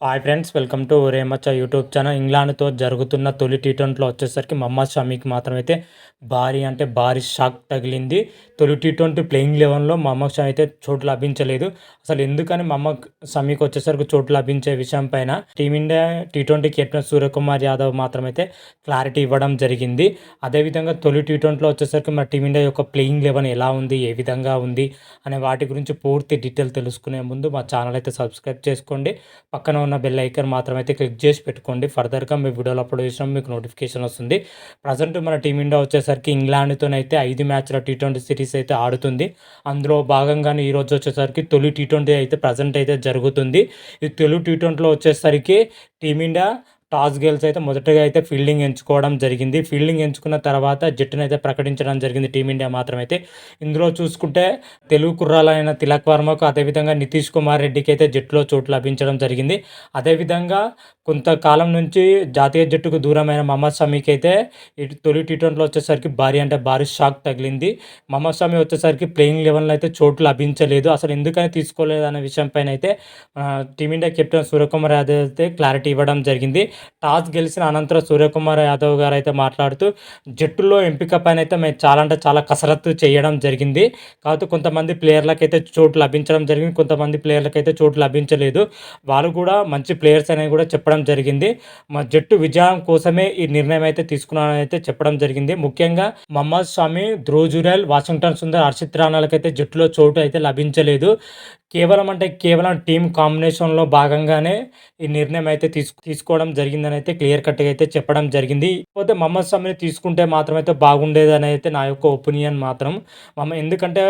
Hi friends welcome to రేమచ్చ YouTube channel ఇంగ్లాండ్తో జరుగుతున్న తొలి టీ ట్వంటీలో వచ్చేసరికి మహమ్మద్ షమీకి మాత్రం అయితే భారీ అంటే భారీ షాక్ తగిలింది. తొలి టీ ట్వంటీ ప్లేయింగ్ లెవెన్లో మహమ్మద్ షమీ అయితే చోటు లభించలేదు. అసలు ఎందుకని మహమ్మద్ షమీకి వచ్చేసరికి చోటు లభించే విషయం పైన team India T twenty captain Suryakumar Yadav మాత్రమైతే clarity ఇవ్వడం జరిగింది. అదేవిధంగా తొలి టీ ట్వంటీలో వచ్చేసరికి మన టీమిండియా యొక్క ప్లేయింగ్ లెవెన్ ఎలా ఉంది ఏ విధంగా ఉంది అనే వాటి గురించి పూర్తి డీటెయిల్ తెలుసుకునే ముందు మా ఛానల్ అయితే సబ్స్క్రైబ్ చేసుకోండి. పక్కన ఉన్న బెల్ ఐకన్ మాత్రం అయితే క్లిక్ చేసి పెట్టుకోండి. ఫర్దర్గా మీ వీడియోలు అప్లోడ్ చేసినా మీకు నోటిఫికేషన్ వస్తుంది. ప్రజెంట్ మన టీమిండియా వచ్చేసరికి ఇంగ్లాండ్తోనైతే ఐదు మ్యాచ్ల టీ ట్వంటీ సిరీస్ అయితే ఆడుతుంది. అందులో భాగంగానే ఈరోజు వచ్చేసరికి తొలి టీ ట్వంటీ అయితే ప్రజెంట్ అయితే జరుగుతుంది. ఈ తొలి టీ ట్వంటీలో వచ్చేసరికి టీమిండియా టాస్ గేల్స్ అయితే మొదటగా అయితే ఫీల్డింగ్ ఎంచుకోవడం జరిగింది. ఫీల్డింగ్ ఎంచుకున్న తర్వాత జట్టును అయితే ప్రకటించడం జరిగింది టీమిండియా మాత్రం అయితే ఇందులో చూసుకుంటే తెలుగు కుర్రాలైన తిలక్ వర్మకు అదేవిధంగా నితీష్ కుమార్ రెడ్డికి అయితే జట్టులో చోటు లభించడం జరిగింది. అదేవిధంగా కొంతకాలం నుంచి జాతీయ జట్టుకు దూరమైన మహమ్మద్ షమీకి అయితే తొలి టీ ట్వంటీలో వచ్చేసరికి భారీ అంటే భారీ షాక్ తగిలింది. మహమ్మద్ షమీ వచ్చేసరికి ప్లేయింగ్ లెవెల్లో అయితే చోటు లభించలేదు. అసలు ఎందుకని తీసుకోలేదు అనే విషయంపైన అయితే టీమిండియా కెప్టెన్ సూర్యకుమార్ యాదవ్ అయితే క్లారిటీ ఇవ్వడం జరిగింది. టాస్ గెలిచిన అనంతరం సూర్యకుమార్ యాదవ్ గారు అయితే మాట్లాడుతూ జట్టులో ఎంపిక పైన అయితే మేము చాలా అంటే చాలా కసరత్తు చేయడం జరిగింది. కాకపోతే కొంతమంది ప్లేయర్లకు అయితే చోటు లభించడం జరిగింది కొంతమంది ప్లేయర్లకు అయితే చోటు లభించలేదు. వాళ్ళు కూడా మంచి ప్లేయర్స్ అనేవి కూడా చెప్పడం జరిగింది. మా జట్టు విజయం కోసమే ఈ నిర్ణయం అయితే తీసుకున్నానని అయితే చెప్పడం జరిగింది. ముఖ్యంగా మహమ్మద్ స్వామి ధ్రువ్ వాషింగ్టన్ సుందర్ హర్షిత్ రాణాలకైతే జట్టులో చోటు అయితే లభించలేదు. కేవలం అంటే కేవలం టీం కాంబినేషన్లో భాగంగానే ఈ నిర్ణయం అయితే తీసుకు తీసుకోవడం జరిగిందని అయితే క్లియర్ కట్గా అయితే చెప్పడం జరిగింది. పోతే మహమ్మద్ షమిని తీసుకుంటే మాత్రం అయితే బాగుండేదని అయితే నా యొక్క ఒపీనియన్ మాత్రం. మమ్మ ఎందుకంటే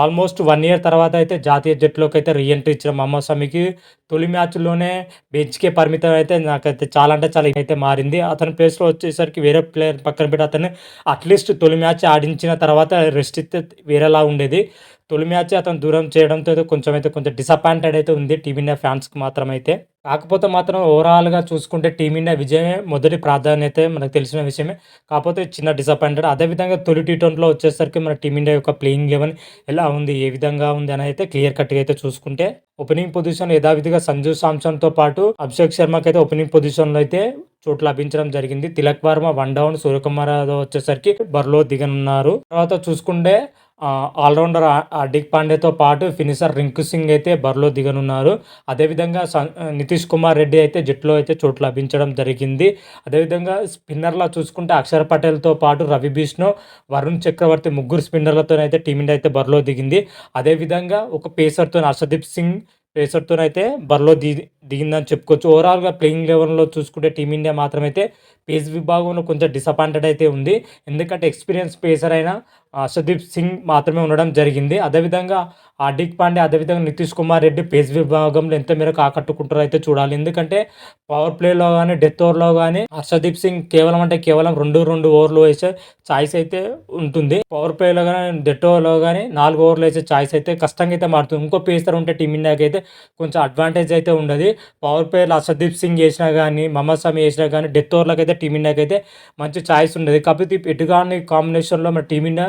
ఆల్మోస్ట్ వన్ ఇయర్ తర్వాత అయితే జాతీయ జట్టులోకి అయితే రీఎంట్రీ ఇచ్చిన మహమ్మద్ షమికి తొలి మ్యాచ్లోనే బెంచ్కే పరిమితం అయితే నాకైతే చాలా అంటే చాలా అయితే మారింది. అతని ప్లేస్లో వచ్చేసరికి వేరే ప్లేయర్ పక్కన పెట్టి అతను అట్లీస్ట్ తొలి మ్యాచ్ ఆడించిన తర్వాత రెస్ట్ ఇస్తే వేరేలా ఉండేది. తొలి మ్యాచ్ అతను దూరం చేయడంతో అయితే కొంచెం అయితే కొంచెం డిసప్పాయింటెడ్ అయితే ఉంది టీమిండియా ఫ్యాన్స్కి మాత్రం అయితే కాకపోతే మాత్రం ఓవరాల్గా చూసుకుంటే టీమిండియా విజయమే మొదటి ప్రాధాన్యత మనకు తెలిసిన విషయమే. కాకపోతే చిన్న డిసప్పాయింటెడ్ అదేవిధంగా తొలి టీ ట్వంటీలో వచ్చేసరికి మన టీమిండియా యొక్క ప్లేయింగ్ లెవెన్ ఎలా ఉంది ఏ విధంగా ఉంది అని అయితే క్లియర్ కట్గా అయితే చూసుకుంటే ఓపెనింగ్ పొజిషన్ యథావిధిగా సంజు సామ్సన్తో పాటు అభిషేక్ శర్మకి అయితే ఓపెనింగ్ పొజిషన్లో అయితే చోటు లభించడం జరిగింది. తిలక్ వర్మ వన్ డౌన్ సూర్యకుమార్ వచ్చేసరికి బరిలో దిగనున్నారు. తర్వాత చూసుకుంటే ఆల్రౌండర్ హార్దిక్ పాండేతో పాటు ఫినిషర్ రింకు సింగ్ అయితే బరిలో దిగనున్నారు. అదేవిధంగా నితీష్ కుమార్ రెడ్డి అయితే జట్టులో అయితే చోటు లభించడం జరిగింది. అదేవిధంగా స్పిన్నర్లా చూసుకుంటే అక్షర్ పటేల్తో పాటు రవి బిష్ణు వరుణ్ చక్రవర్తి ముగ్గురు స్పిన్నర్లతోనైతే టీమిండియా అయితే బరిలో దిగింది. అదేవిధంగా ఒక పేసర్తో హర్షదీప్ సింగ్ పేసర్తో అయితే బరిలో దిగి దిగిందని చెప్పుకోవచ్చు. ఓవరాల్గా ప్లేయింగ్ లెవెల్లో చూసుకుంటే టీమిండియా మాత్రమైతే పేస్ విభాగంలో కొంచెం డిసప్పాయింటెడ్ అయితే ఉంది. ఎందుకంటే ఎక్స్పీరియన్స్ పేసర్ అయినా సుదీప్ సింగ్ మాత్రమే ఉండడం జరిగింది. అదేవిధంగా హార్దిక్ పాండే అదేవిధంగా నితీష్ కుమార్ రెడ్డి పేస్ విభాగంలో ఎంత మేరకు ఆకట్టుకుంటారో అయితే చూడాలి. ఎందుకంటే పవర్ ప్లేలో కానీ డెత్ ఓవర్లో కానీ హర్షదీప్ సింగ్ కేవలం అంటే కేవలం రెండు రెండు ఓవర్లు వేసే ఛాయిస్ అయితే ఉంటుంది. పవర్ ప్లేలో కానీ డెత్ ఓవర్లో కానీ నాలుగు ఓవర్లు వేసే ఛాయిస్ అయితే కష్టంగా అయితే మారుతుంది. ఇంకో పేసర్ ఉంటే టీమిండియాకి అయితే కొంచెం అడ్వాంటేజ్ అయితే ఉండదు. పవర్ ప్లేయర్లు హర్షదీప్ సింగ్ చేసినా కానీ మహమ్మద్ షమి చేసినా కానీ డెత్ ఓవర్లకు అయితే టీమిండియాకి అయితే మంచి ఛాయిస్ ఉండదు. కాకపోతే ఎటుగాని కాంబినేషన్లో మన టీమిండియా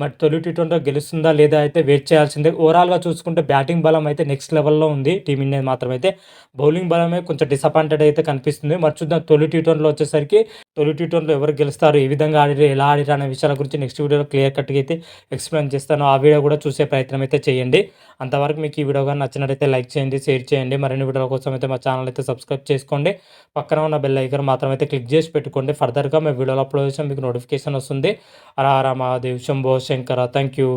మరి తొలి టీ ట్వంటీలో గెలుస్తుందా లేదా అయితే వెయిట్ చేయాల్సిందే. ఓవరాల్గా చూసుకుంటే బ్యాటింగ్ బలం అయితే నెక్స్ట్ లెవెల్లో ఉంది టీమిండియా మాత్రం అయితే బౌలింగ్ బలమే కొంచెం డిసప్పాయింటెడ్ అయితే కనిపిస్తుంది. మరి చూద్దాం తొలి టీ ట్వంటీలో వచ్చేసరికి తొలి టీ ట్వంటీలో ఎవరు గెలుస్తారు ఏ విధంగా ఆడిరు ఎలా ఆడిరు అనే విషయాల గురించి నెక్స్ట్ వీడియోలో క్లియర్ కట్గా అయితే ఎక్స్ప్లెయిన్ చేస్తాను. ఆ వీడియో కూడా చూసే ప్రయత్నం అయితే చేయండి. అంతవరకు మీకు ఈ వీడియో కానీ నచ్చినట్లయితే లైక్ చేయండి షేర్ చేయండి. మరిన్ని వీడియోల కోసం అయితే మా ఛానల్ అయితే సబ్స్క్రైబ్ చేసుకోండి. పక్కన ఉన్న బెల్ ఐకన్ మాత్రం అయితే క్లిక్ చేసి పెట్టుకోండి. ఫర్దర్గా మేము వీడియోలో అప్లోడ్ చేసాం మీకు నోటిఫికేషన్ వస్తుంది. అరా మహాదేవ్ శంభో ಶಂಕರ ಥ್ಯಾಂಕ್ ಯು